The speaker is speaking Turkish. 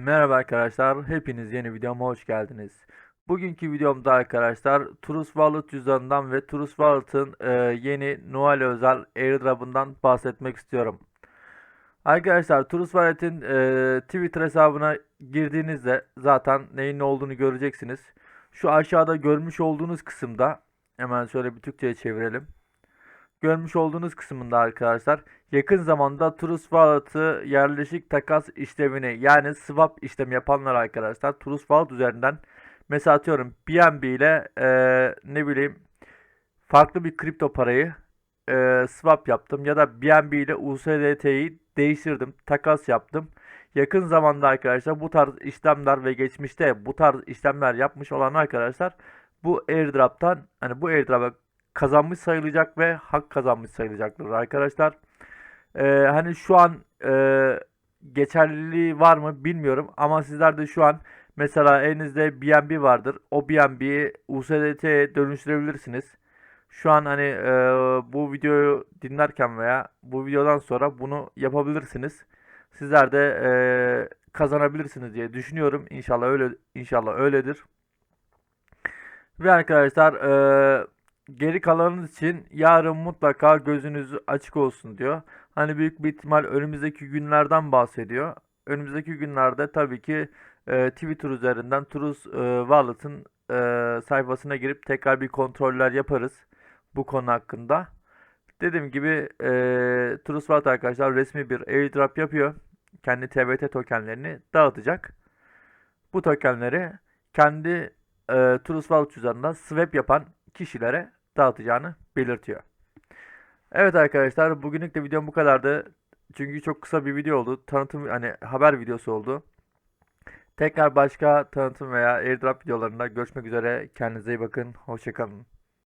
Merhaba arkadaşlar, hepiniz yeni videoma hoş geldiniz. Bugünkü videomda arkadaşlar Trust Wallet cüzdanından ve Trust Wallet'ın e, yeni Noel özel airdrop'ından bahsetmek istiyorum. Arkadaşlar Trust Wallet'in e, Twitter hesabına girdiğinizde zaten neyin ne olduğunu göreceksiniz. Şu aşağıda görmüş olduğunuz kısımda hemen şöyle bir Türkçe'ye çevirelim. Görmüş olduğunuz kısmında arkadaşlar yakın zamanda Trust Wallet'ı yerleşik takas işlemini yani swap işlemi yapanlar arkadaşlar Trust Wallet üzerinden mesela atıyorum BNB ile eee, ne bileyim farklı bir kripto parayı eee, swap yaptım ya da BNB ile USDT'yi değiştirdim takas yaptım. Yakın zamanda arkadaşlar bu tarz işlemler ve geçmişte bu tarz işlemler yapmış olan arkadaşlar bu airdrop'tan hani bu airdrop'a kazanmış sayılacak ve hak kazanmış sayılacaktır arkadaşlar. Ee, hani şu an e, geçerliliği var mı bilmiyorum ama sizler de şu an mesela elinizde BNB vardır. O BNB'yi USDT'ye dönüştürebilirsiniz. Şu an hani e, bu videoyu dinlerken veya bu videodan sonra bunu yapabilirsiniz. Sizler de e, kazanabilirsiniz diye düşünüyorum. İnşallah öyle inşallah öyledir. Ve arkadaşlar eee, geri kalanınız için yarın mutlaka gözünüz açık olsun diyor. Hani büyük bir ihtimal önümüzdeki günlerden bahsediyor. Önümüzdeki günlerde tabii ki eee, Twitter üzerinden Trust eee, Wallet'ın eee, sayfasına girip tekrar bir kontroller yaparız bu konu hakkında. Dediğim gibi eee Trust Wallet arkadaşlar resmi bir airdrop yapıyor. Kendi TBT tokenlerini dağıtacak. Bu tokenleri kendi e, Trust Wallet üzerinden swap yapan kişilere dağıtacağını belirtiyor. Evet arkadaşlar bugünlük de videom bu kadardı. Çünkü çok kısa bir video oldu. Tanıtım hani haber videosu oldu. Tekrar başka tanıtım veya airdrop videolarında görüşmek üzere. Kendinize iyi bakın. Hoşçakalın.